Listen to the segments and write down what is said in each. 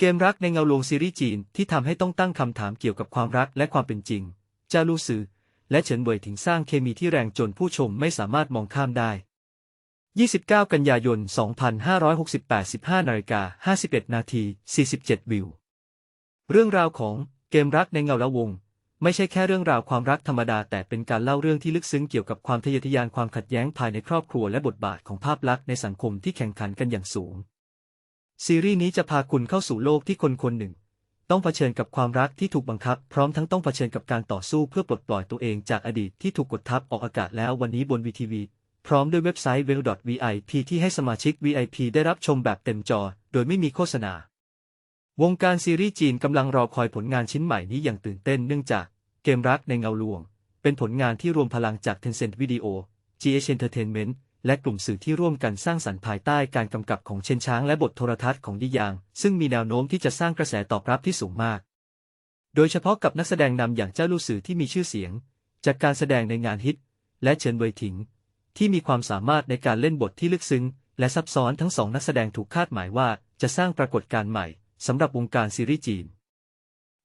เกมรักในเงาลวงซีรีส์จีนที่ทำให้ต้องตั้งคำถามเกี่ยวกับความรักและความเป็นจริง จาลู่ซือและเฉินเว่ยถิงสร้างเคมีที่แรงจนผู้ชมไม่สามารถมองข้ามได้ 29 กันยายน 2568 15นาฬิกา51 นาที 47 วิว เรื่องราวของเกมรักในเงาละวง ไม่ใช่แค่เรื่องราวความรักธรรมดา แต่เป็นการเล่าเรื่องที่ลึกซึ้งเกี่ยวกับความทะเยอทะยานความขัดแย้งภายในครอบครัวและบทบาทของภาพลักษณ์ในสังคมที่แข่งขันกันอย่างสูง ซีรีส์นี้จะพาคุณเข้าสู่โลกที่คนคนหนึ่ง ต้องเผชิญกับความรักที่ถูกบังคับ พร้อมทั้งต้องเผชิญกับการต่อสู้เพื่อปลดปล่อยตัวเองจากอดีตที่ถูกกดทับออกอากาศแล้ววันนี้บนวีทีวีพร้อมด้วยเว็บไซต์ w e l .vip ที่ให้สมาชิก VIP ได้รับชมแบบเต็มจอ โดยไม่มีโฆษณา วงการซีรีส์จีนกำลังรอคอยผลงานชิ้นใหม่นี้อย่างตื่นเต้นเนื่องจากเกมรักในเงาลวง เป็นผลงานที่รวมพลังจาก Tencent Video GH Entertainment และกลุ่มสื่อที่ร่วมกันสร้างสรรค์ภายใต้การกำกับของเชนช้างและบทโทรทัศน์ของดิยาง ซึ่งมีแนวโน้มที่จะสร้างกระแสตอบรับที่สูงมาก โดยเฉพาะกับนักแสดงนำอย่างเจ้าลู่สื่อที่มีชื่อเสียง จากการแสดงในงานฮิต และเฉินเวยถิง ที่มีความสามารถในการเล่นบทที่ลึกซึ้ง และซับซ้อนทั้งสองนักแสดงถูกคาดหมายว่าจะสร้างปรากฏการณ์ใหม่สำหรับวงการซีรีส์จีน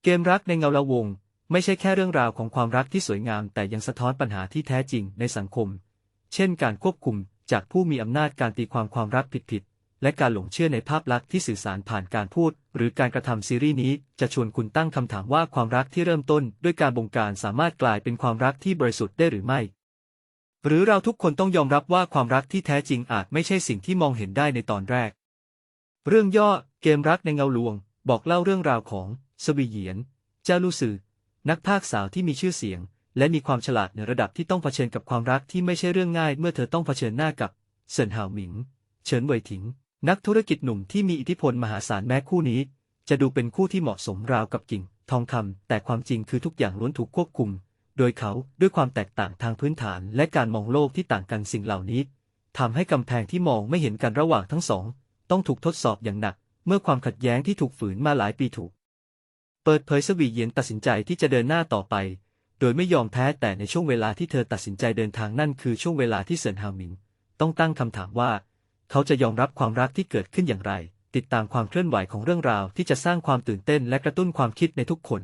เกมรักในเงาละวง ไม่ใช่แค่เรื่องราวของความรักที่สวยงาม แต่ยังสะท้อนปัญหาที่แท้จริงในสังคม เช่นการควบคุม จากผู้มีอำนาจการตีความความรักผิดๆและการหลงเชื่อในภาพลักษณ์ที่สื่อสารผ่านการพูด หรือการกระทำซีรีส์นี้ จะชวนคุณตั้งคำถามว่าความรักที่เริ่มต้น ด้วยการบงการสามารถกลายเป็นความรักที่บริสุทธิ์ได้หรือไม่หรือเราทุกคนต้องยอมรับว่าความรักที่แท้จริงอาจไม่ใช่สิ่งที่มองเห็นได้ในตอนแรก เรื่องย่อเกมรักในเงาลวง บอกเล่าเรื่องราวของสวีเยียน เจ้าลูซือ นักพากย์สาวที่มีชื่อเสียง และมีความฉลาดในระดับที่ต้องเผชิญกับความรักที่ไม่ใช่เรื่องง่าย เมื่อเธอต้องเผชิญหน้ากับเซินหาวหมิง เฉินเว่ยถิง นักธุรกิจหนุ่มที่มีอิทธิพลมหาศาลแม้คู่นี้ จะดูเป็นคู่ที่เหมาะสมราวกับกิ่ง ทองคำแต่ความจริงคือทุกอย่างล้วนถูกควบคุม โดยเขาด้วยความแตกต่างทางพื้นฐาน และการมองโลกที่ต่างกันสิ่งเหล่านี้ทำให้กำแพงที่มองไม่เห็นกันระหว่างทั้งสอง ต้องถูกทดสอบอย่างหนัก เมื่อความขัดแย้งที่ถูกฝืนมาหลายปีถูก เปิดเผยสวีเยียนตัดสินใจที่จะเดินหน้าต่อไป โดยไม่ยอมแพ้แต่ในช่วงเวลาที่เธอตัดสินใจเดินทางนั่นคือช่วงเวลาที่เซินฮาวหมิงต้องตั้งคำถามว่า เขาจะยอมรับความรักที่เกิดขึ้นอย่างไร ติดตามความเคลื่อนไหวของเรื่องราวที่จะสร้างความตื่นเต้นและกระตุ้นความคิดในทุกคน